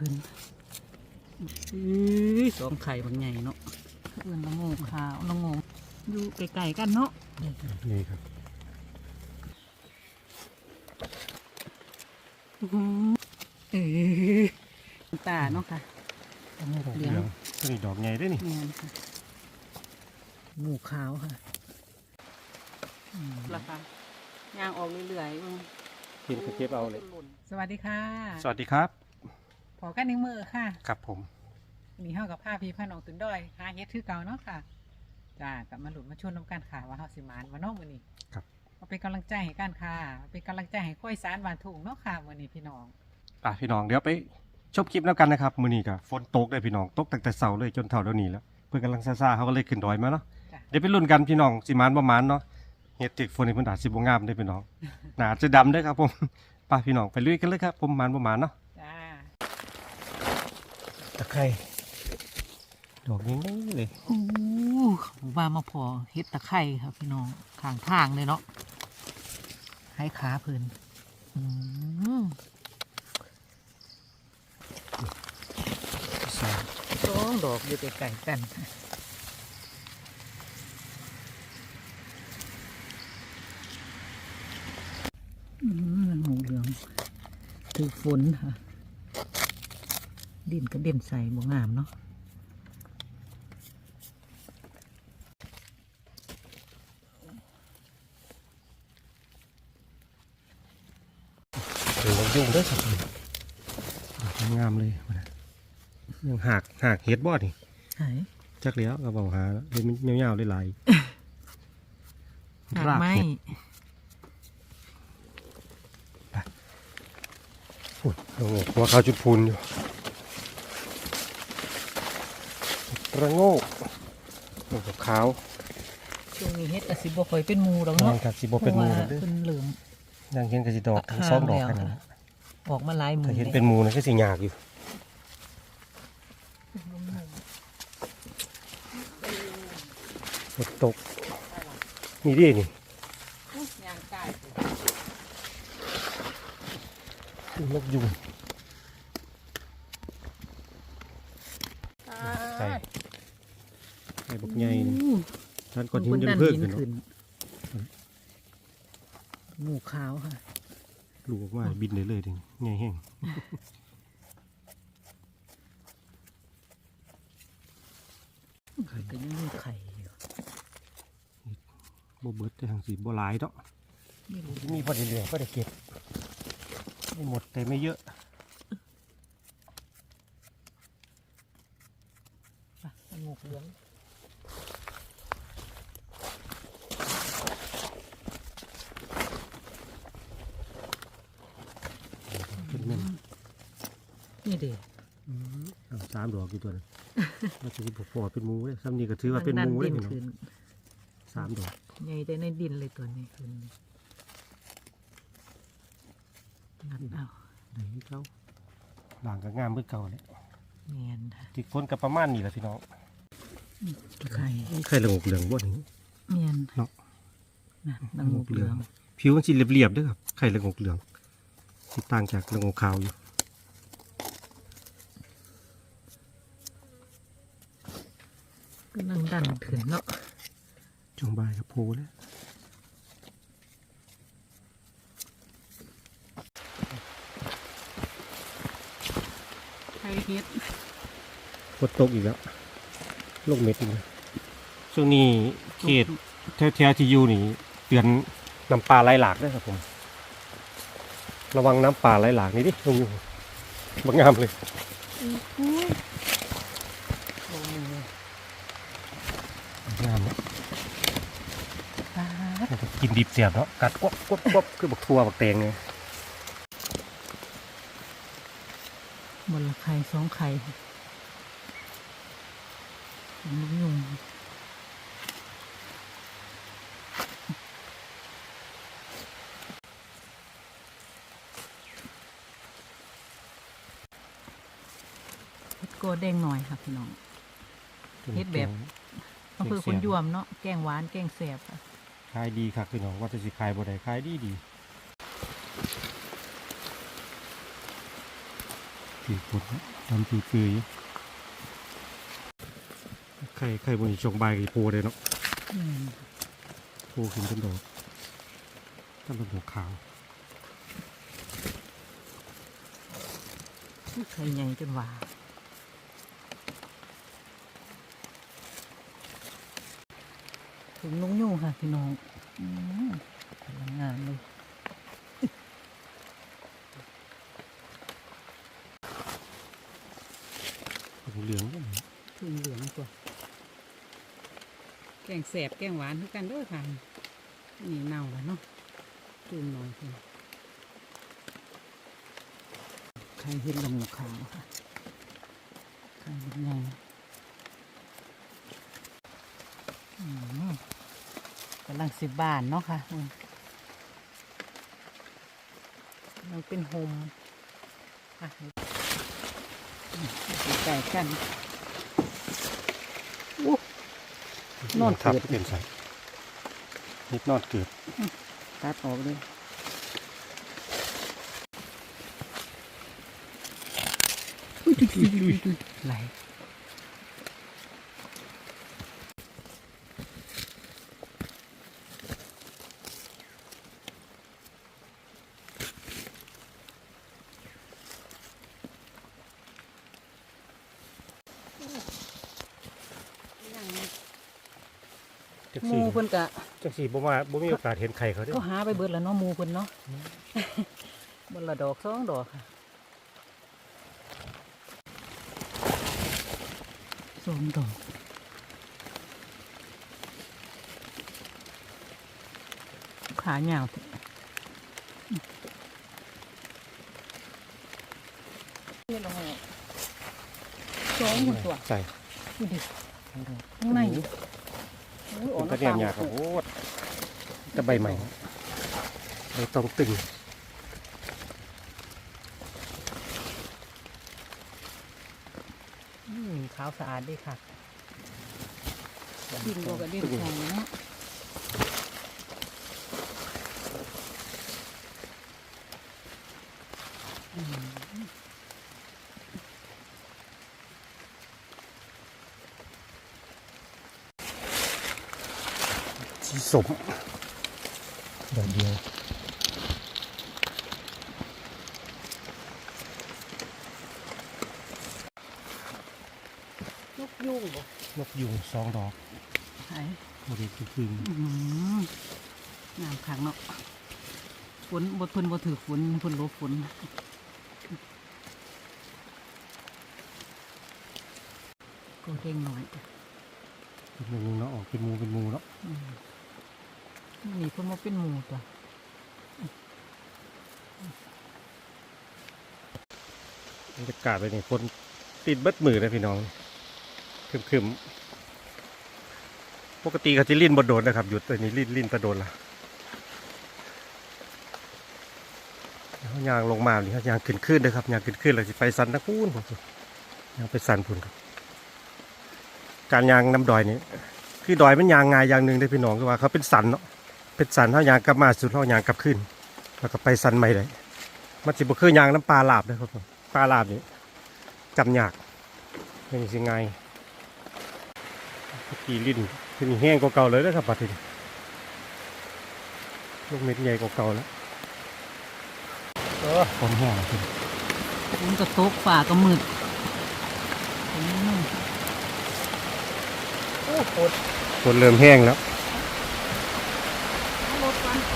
พิ่นอื้อสองไข่บางใหญ่เนาะเอื่นละโงกขาวละโงกอยู่ไกลๆกันเนาะนี่ครับอื้อหือเออตาเนาะค่ะเหลืองตัวนี้ดอกใหญ่ด้วยนี่แม่นค่ะหมูขาวค่ะราคาย่างออกเรื่อยๆเบิ่งกินก็เก็บเอาเลย สวัสดีค่ะ สวัสดีครับ พอกันหนึ่งมือค่ะครับผมมีเฮากับผ้าพี่ผ้าน้องตุนด้อยหาเฮ็ดคือเก่าเนาะค่ะจ้ากลับมาหลุดมาชวนน้ำการขาว่าเฮาสิมานวันนอกมื้อนี้ครับมาเป็นกำลังใจให้การค้าเป็นกำลังใจให้ค่อยสารบานถุงเนาะค่ะมื้อนี้พี่น้องอะพี่น้องเดี๋ยวไปชมคลิปแล้วกันนะครับมื้อนี้ก็ฝนตกเลยพี่น้องตกตั้งแต่เช้าเลยจนเท่าเดี๋ยวนี้แล้วเพื่อนกำลังซ่าๆเขาก็เลยขึ้นดอยมาเนาะจ้ะเดี๋ยวไปลุ้นกันพี่น้องสิมานบ่มานเนาะเฮ็ดติกฝนนี่เพิ่นอาจสิบ่งามเด้อพี่น้องหนาจะดำเด้อครับผมไป้าพี่น้องไปลุยกันเลยครับผมมานบ่มานเนาะจ้า ตะไคร้ดอกนี้เลยโอ้ว่ามาพอเฮ็ดตะไคร่ค่ะพี่น้องข้างทางเลยเนาะให้ขาเพิ่นสองดอกอยู่ไกลๆกันค่ะอืมหมูเหลืองถือฝนค่ะ ดินก็เด่นใส่บ่งามเนาะเดี๋ยวเรายุ่งเด้อครับดอกงามเลยพุ่นน่ะยังหากหากเฮ็ดบ่นี่หายจักแล้วก็บอกหาแล้วเดี๋ยวมันยาวๆได้หลายหากรากไม้เห็ดอุ้ยโอ้โหหัวขาวจุดพูนอยู่ ระโง่หัวขาวช่วงนี้เฮ็ดกระสิบ่ค่อยเป็นหมูดอกยัเนาะงกับสิบเป็นหมูพราะนะว่าเด้อเพิ่นเหลืองยังเห็นกับสิดอกทั้งสองดอกกันนะออกมาหลายหมูถ้าเห็นเป็นหมูนะก็สิยากอยู่ฝนตกนี่ดินี่ยางกายนกยุงใส่ใส่ บกใหญ่นี่ท่านก้อนหินจนเพิ่มขึ้นเนาะหมูขาวค่ะลูกออกมาบินได้เลยถึงใหญ่แห้งไข่ก็ยังมีไข่อยู่บ่เบิดแต่ทางสีบ่หลายเนาะไม่รู้มีพอดีเหลือก็ได้เก็บ ไม่หมดแต่ไม่เยอะป่ะหมูเหลือง เป็นแม่น นี่ เด็เอาสามดอกอยู่ตัวนึงมันจะพอเป็นหมูเลยซ้ำนี่ก็ถือว่าเป็นหมูเลยดิพี่น้องขึ้นสามดอกใหญ่ได้ในดินเลยตัวนี้ขึ้นงัดเอาไหนเขาด่างก็งามเมื่อเก่าเลยเนียนค่ะที่คนกับประมาณนี้แหละพี่น้องไข่ไข่เหลืองเหลืองบ่นี่เนียนเนาะนะนางหมูเหลือง ผิวมันสีเรียบๆเด้วยครับไข่เหลืองเหลืองที่ต่างจากเหลืองขาวอยู่ นั่งดันขึ้นเนาะช่วงบ่ายกับโพแล้วไข่เฮ็ดฝนตกอีกแล้วลงเม็ดอีกแล้วช่วงนี้เขตแถวๆที่อยู่นี่เตือนน้ำปลาไหลหลากด้วยครับผม ระวังน้ำป่าไหลหลากนี่ดิตรงนี้บักงามเลย ลงมือ งามเนาะ ปา ดมันก็กินดิบเสียบเนาะกัดกวบกวบกวบคือบักทั่วบักแตงไงบนละไข่สองไข่ยุงยุงเฮ็ดโกแดงหน่อยค่ะพี่น้องเฮ็ดแบบก็คือคนยวมเนาะแกงหวานแกงแสบค่ะ ขายดีครับพี่น้องว่าจะสิขายบ่ได้ขายดีดีสีขดทำสีเปื่อยไข่ไข่บนชงใบกับปูเลยเนาะอืมปูขึ้นเป็นดอกตั้งเป็นดอกขาวไข่ใหญ่จนว่า ถึงลุงยุ่งค่ะพี่น้องอืมกำลังงานเลยเหลืองก็มีถึงเหลืองตัวแกงแสบแกงหวานคือกันด้อค่ะนี่เน่าแล้วเนาะจุ่มหน่อยค่ะไข่เห็ดละหมูขาวค่ะไข่เป็นไงอืม กำลังสิบบานเนาะค่ะอืมมันเป็นโฮมอะใกล้ๆกันนอนทับเกิดเปลี่ยนใส่นิดนอนเกิดตัดออกเลยไหล จักหสีมูเพิ่นกะจักสีบ่มาบ่มีโอกาสเห็นไข่เขาเด้อก็หาไปเบิดแล้วเนาะหมูเพิ่นเนาะบนละดอกสองดอกค่ะสองดอกขาเหยาวนี่ลงมาสองคนตัวใส่นี่ดิข้างใน โอ้ยอ่อนก็เนี่ยยากครับโอ้จะใบใหม่ใบตองตึงอืมขาวสะอาดดีค่ะดินบวกกับดินของเนาะ สีสมดอกเดียวลูกยุ่งบ่นกยุงสองดอกไอ้บริคือคืนอื้อหืองามคักเนาะฝนบดเพิ่นบ่ถือฝนเพิ่นหลบฝนก็เร่งหน่อยเป็นหมูเนาะออกเป็นหมูเป็นหมูเนาะอืม นี่เพิ่นมาเป็นหมูตัวบรรยากาศไปนี่ฝนติดเบิดมือเลยพี่น้องคึมคึมๆปกติเขาจะลิ้นบดโดนนะครับหยุดแต่นี่ลิ้นลิ้นตะโดนละเขายางลงมาเนี่เขายางขึ้นขึ้นเลยครับยางขึ้นขึ้นเลยสิไปสันนะพูนผมยางไปสันพูนครับ การยางน้ำดอยนี่คือดอยมันยางงายอย่างหนึ่งได้พี่น้องคือว่าเขาเป็นสันเนาะ เป็นสันเขายางกลับมาสุดเขายางกลับขึ้น แล้วก็ไปสันใหม่เลยมันสิบ่คือยางน้ำปลาลาบนะครับผมปลาลาบนี่จำยากไม่สิไงายกี่ลิ้นคือมีแห้งกว่าเก่าเลยนะครับปัดนี้ลูกเม็ดใหญ่กว่าเก่าแล้วเออผมแห้งแล้วพี่ฝนก็ตกฝ่าก็มืดอืมโอ้ฝนฝนเริ่มแห้งแล้วร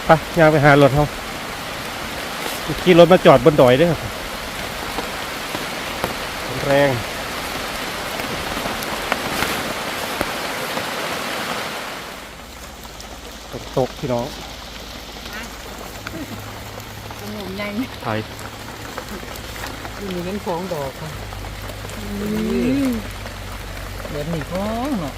ไปยางไปหารถเขาขี่รถมาจอดบนดอยด้วยครับแรงฝนตกพี่น้องกระหม่อมใหญ่ไทยอยู่นี่เป็นของดอกค่ะเดี๋ยวนี้ของเนาะ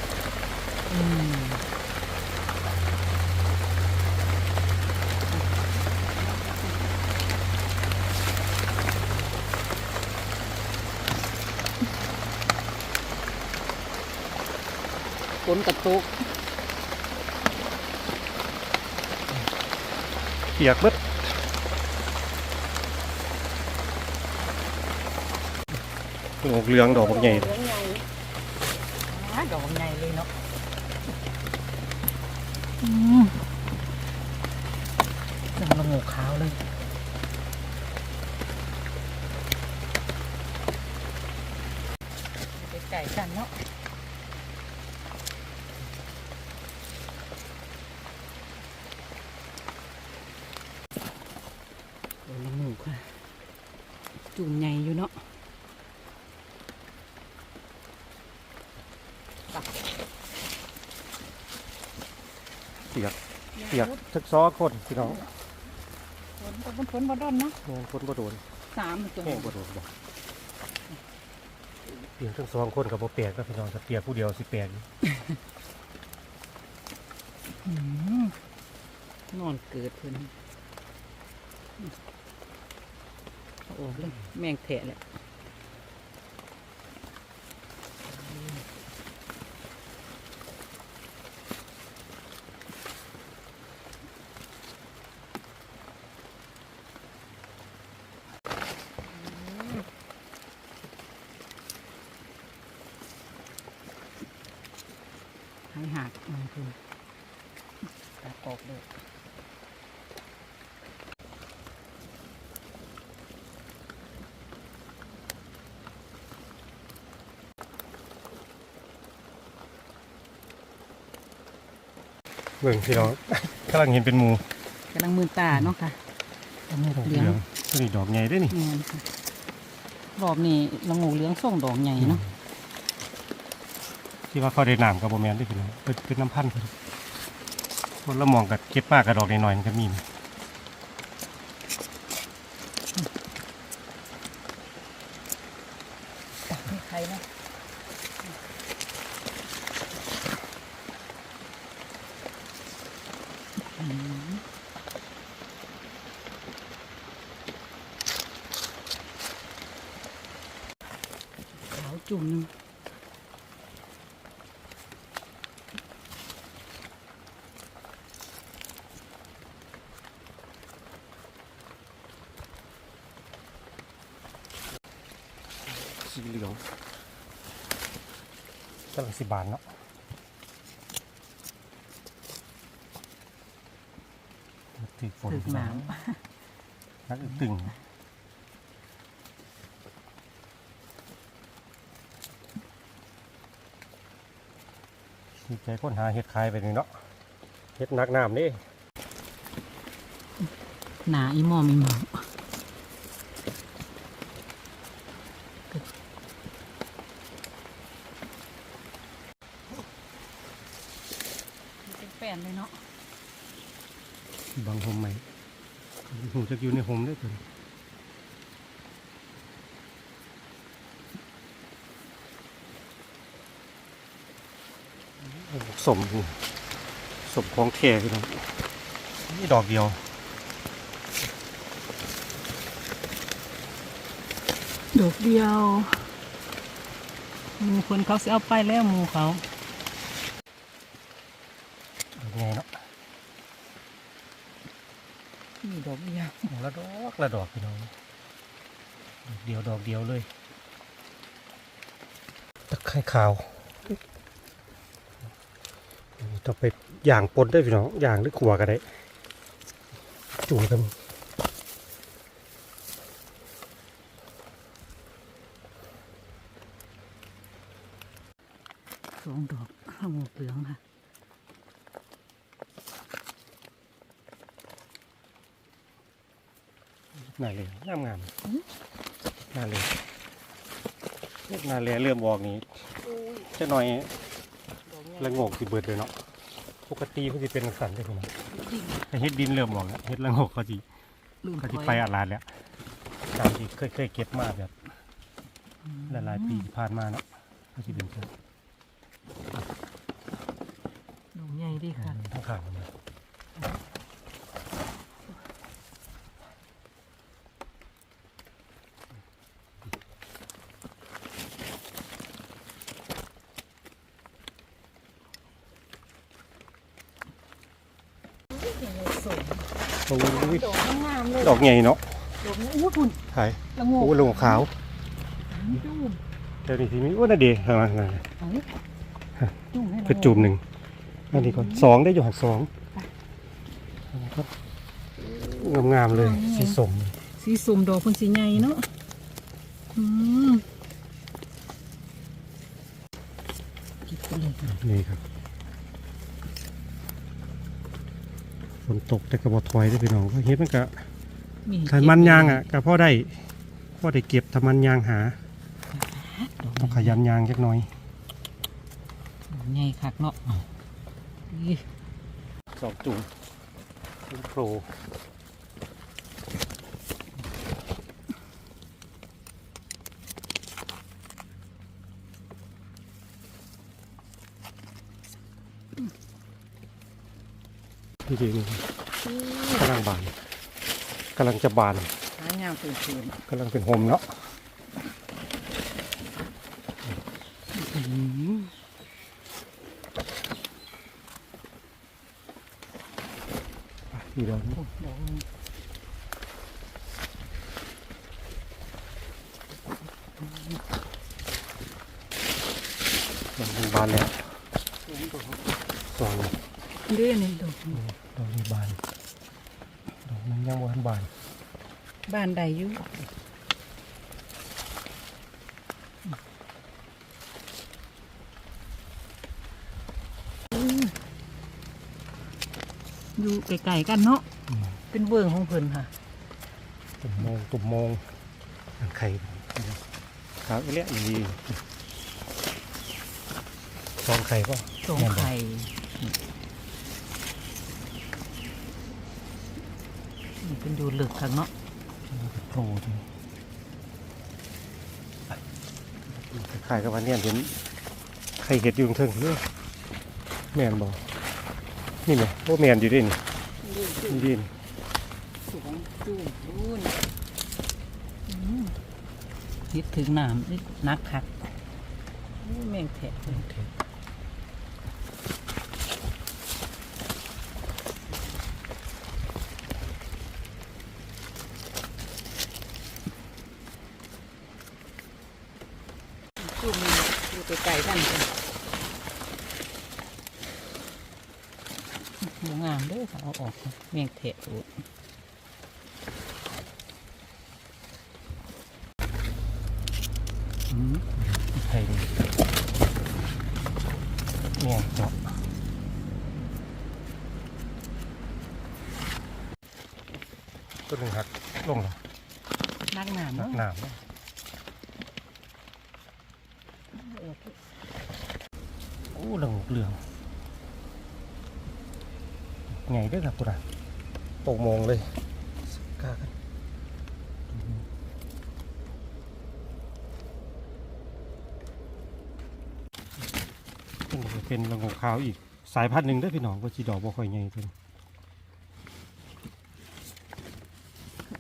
นกระตุกเปียกเบิดงอกเหลืองดอกบักใหญ่เหลืองใหญ่อ่าดอกใหญ่เลยเนาะอืมจังละโงกขาวเลยไก่กันเนาะดอกละโงกค่ะ จุ่มใหญ่อยู่เนาะเปียกเปียกสักซอคนพี่น้องฝนตกฝนบ่ด้นเนาะแม่นฝนบ่โดนสามตัวแห้งบ่โดนบ่เปียกทั้งสองคนกับบ่เปียกนะพี่น้องถ้าเปียกผู้เดียวสิเปียกอยู่อืมนอนเกิดเพิ่นเอาออกเลย แมงแถะแหละหายหักมาคุณตัดออกเลย บิ่งพี่น้องกำลังเห็นเป็นหมูกำลังมือตาเนาะค่ะละโงกดอกเหเหลืลือองงตัวนี้ดอกใหญ่เด้วยนี่แม่นค่ะรอบนี้ละโงกเหลืองส่งดอกใหญ่เนาะที่ว่าเขาได้น้ำกับบ่แม่นเด้อพี่น้องเป็นเป็นน้ำพันธุ์เพิ่นคนละหมองกับเก็บปลากกับดอกน้อยๆมันก็มีนะ ตักให้ใครนะอืมขาวจุ่มหนึง สีเหลืองกำลังสิบานเนาะถึกฝนถึกหนาวนักตึงดีใจค้นหาเห็ดคายไปนี่เนาะเห็ดนักน้ำนี่หนาอีหมอมอีหมอมเป็นแป้นเลยเนาะ บางหมไหมหู จะอยู่ในห่มได้ตัวสมสมของแท้พี่น้องนี่ดอกเดียว ดอกเดียว มูคนเขาเสิเอาไปแล้วมูเขา ไงเนาะ นี่ดอกเดียว ละดอกละดอกพี่น้องดอกเดียวดอกเดียวเลยตะไคร่ขาวต้องไปย่างปนได้พี่น้องย่างหรือขัวก็ได้จุ่มกันสองดอกข้าวหมกเหลืองค่ะ น่าเลยงามงามน่าเลยน่าเลยเริ่มออกนี้จะหน่อยละโงกสิเบิดเลยเนาะปกติมันจะเป็นสันได้พี่น้องแต่เฮ็ดดินเริ่มออกแล้วเฮ็ดละโงกเขาจีลืมเขาจีถอยไปอาลาดแล้วตามที่เคยเคยเก็บมาแบบหลายๆปีที่ผ่านมาเนาะเขาจีเป็นเช่นดอกใหญ่ดีค่ะทั้งขางเสวยโอ้ยดอกงามๆเลยดอกใหญ่เนาะดอกนี้อู้คุณถ่ายละโงกโอ้ลงขาวจุ่มเดี๋ยวนี้ที่มีอ้วนนะเดีข้างหลังนั่นเอาดิจุ่มให้เราคือจุ่มหนึ่งอันนี้ก่อนสองได้อยู่หักสองอันนี้ก็งามๆเลยสีสมสีสุ่มดอกคนสีใหญ่เนาะอืมเก็บไปเลย นี่ครับฝน ตกแต่กระบอกถอยได้อพี่น้องเพราะเฮ็ดมันก็มีถ้ามันยางอะก็พอได้พอได้เก็บถ้ามันยางหาดอกต้องขยันยางจักหน่อยใหญ่คักเนาะอีสองจุ่มจุ่มโปร ที่ดีนี่กำลังบานกำลังจะบานหางามตื่นตื่นกำลังเป็นโฮมเนาะอีกแล้วโอ้ดอกนี้มันบานแล้วสอง เด้นี่ดอกนี้ดอกนี้บานดอกนั้นยังวันบานบ้านใดอยู่อยู่ไกลๆกันเนาะเป็นเวิงของเพิ่นค่ะตุ่มโมงตุ่มโมงอันไข่ครับเรียกนี่ซองไข่ป่ะสงไข่นี่ เป็นอยู่หลึกข้างเนาะโผล่ไข่กับวันเนี้ยเห็นไข่เห็ดอยู่เทิงเนี่ยแมนบอกนี่ไหมโอ้แมนอยู่ดินี่นี่ดินสูงจุ่มรุ่นคิดถึงน้ำนี่นักคักโอ้แมงแทะจุ่มอยู่ไกลๆกันจ้ะ หมูงามเด้อค่ะเอาออกแมงแทะโอ้อืมไข่เนี่ยเจาะต้นหนึ่งหักลงหรอนักหนามนักหนามโอ้เหลืองเหลือง ได้อครับตัวน่ะตกมงเลยกล้ากันเป็นก็เป็นระงขาวอีกสายพันธุ์หนึ่งได้พี่น้องว่าจีดอกบ่ค่อยใหญ่เพิ่น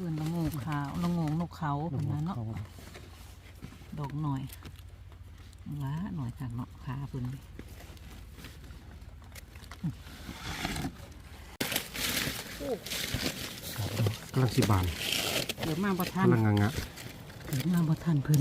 อื่นละงกขาวละงงนกเขาเป็นนั้นเนาะดอกหน่อยล้าหน่อยจากเนาะขาเพิ่น สามดอ กกำลังสิบานเดี๋ยวมาบ่ทันกำลังงะงะเดี๋ยวมาบ่ทันเพิ่น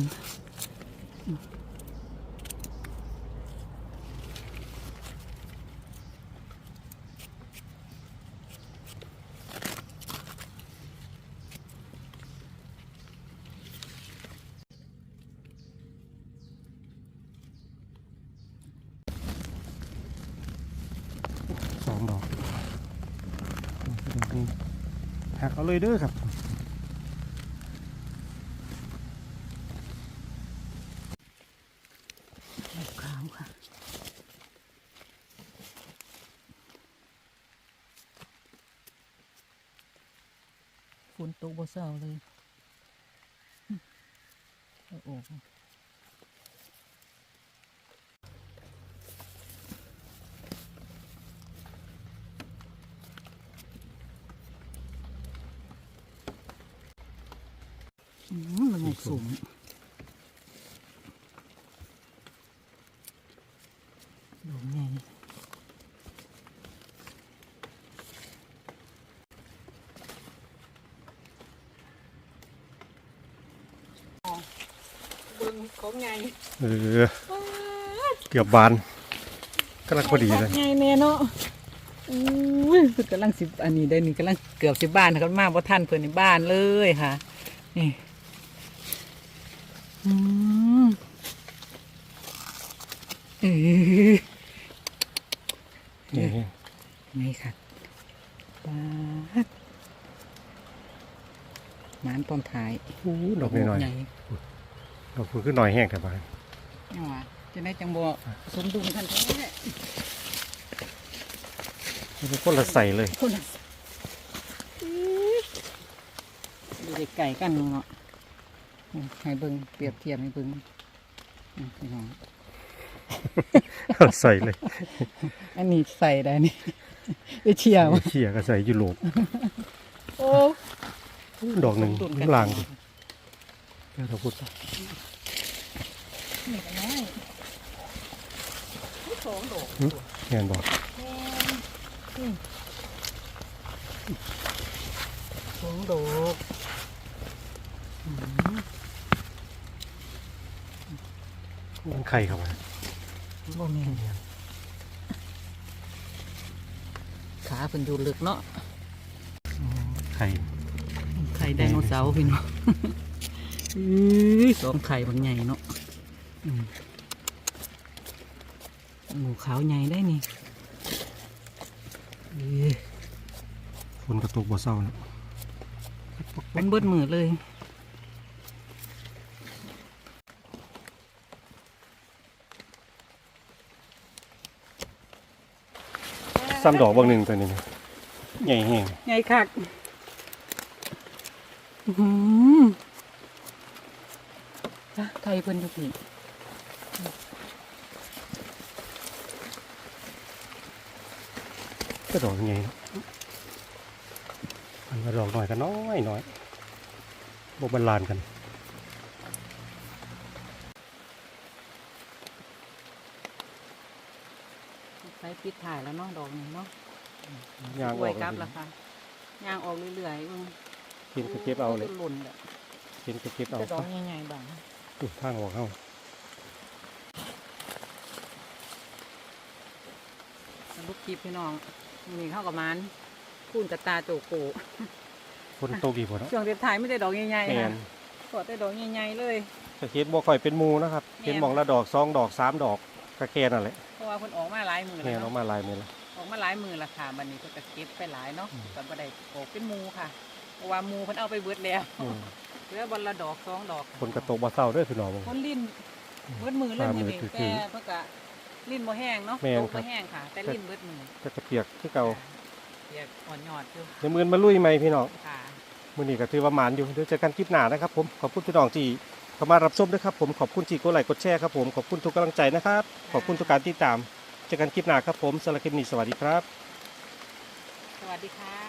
สองดอก หักเอาเลยเด้อครับขาวค่ะฝนตกบ่เศร้าเลยอืมเอาออกอืมละโงกสูง ดอกใหญ่เบิ่งกใหญ่เออเกือบบานกำลังพอดีเลยใหญ่แน่เนาะอุ้ยเพิ่นกำลังสิบอันนี้ได้นี่กำลังเกือบสิบบ้านนะครับมาบ่ทันเพิ่นในบ้านเลยค่ะ นี่อืมเออ นี่ นี่ค่ะปาดหมานต้นท้าย อู้ดอกน้อย ใหญ่ ๆดอกคุณขึ้นหน่อยแห้งแต่บานนี่หว่าจะได้จังบ่สมดุลกันแท้มันเป็นคนละใส่เลยคนละดูเด็กไก่กันเนาะอืมให้เบิ่งเปรียบเทียบให้เบิ่งอืมพี่น้องใส่เลย อันนี้ใส่ได้นี่ไปเชียวเขี่ยก็ใส่ยุโรปโอ้ดอกหนึ่งสมดุลกัข้างล่างดิแก้วดอกพุธ นี่ก็น้อยนี่สองดอกแง่นบอกสองดอกมันไข่เข้ามาบ่แม่นขาเพิ่นอยู่ลึกเนาะไข่ไข่ไดโนเสาร์พี่น้องอื้อสองไข่บางใหญ่เนาะ หมูขาวใหญ่ได้นี่อื้อฝนกระตุกบ่เศร้าแล้วเป็นเบิดมือเลยซ้ำดอกบางหนึ่งตัวนี้นะใหญ่แห้งใหญ่คักอื้อหือจ้ะไทยเพิ่นอยู่พี่ ก็ดอกใหญ่เนาะมันก็ดอกหน่อยก็น้อยน้อยบ่บรรลานกันใส่ปิดถ่ายแล้วเนาะดอกนี้เนาะยางอไว้อกกลับละค่ะยางออกเรื่อยๆเบิ่งเห็นก็เก็บเอาเลยหล่นแบบเห็นก็เก็บเอาจะดอกใหญ่ๆบ้างอุ๊ยทางออกเข้า ลูกกีบพี่น้องนี่เข้ากับมันคูนกับตาโจโกฝนตกอีกพอเนาะช่วงเด็ดท้ายไม่ได้ดอกใหญ่แมๆนะนกอดได้ดอกใหญ่ๆเลยก็เห็นบ่ค่อยเป็นหมูนะครับแม่นเห็นหมองละดอกสองดอกสามดอกกระแกนั่นแหละเพราะว่าคนออกมาหลายมือแม่แล้วนออกเนาะมาลายมือละออกมาหลายมือและค่ะบันนี้ก็จะเก็บไปหลายเนาะอืมก็บ่ได้โอกเป็นหมูค่ะเพราะว่าหมูเพิ่นเอาไปเบิดแล้วอืมเหลือบอลละดอกสองดอกฝนกระตกบ่เศร้าเด้วยพี่น้องบ่คนลิ้นเบิดมือเลยฝ่ามืมืออนี้ถือแต่เพิ่นก็ ลิ้นบ่แห้งเนาะแม่นตกครับบ่แห้งค่ะ แต่ลิ้นเบิดมือก็จะเปียกคือเก่าเปียกอ่อนยอดอยู่เดี๋ยวมือมาลุยใหม่พี่น้อง ค่ะ มื้อนี้ก็ถือว่าหมานอยู่เดี๋ยวเจอกันคลิปหน้านะครับผมขอบคุณพี่น้องที่เข้ามารับชมด้วยครับผมขอบคุณที่กดไลค์กดแชร์ครับผมขอบคุณทุกกำลังใจนะครับขอบคุณทุกการติดตามเจอกันคลิปหน้าครับผมสำหรับคลิปนี้สวัสดีครับ สวัสดีค่ะ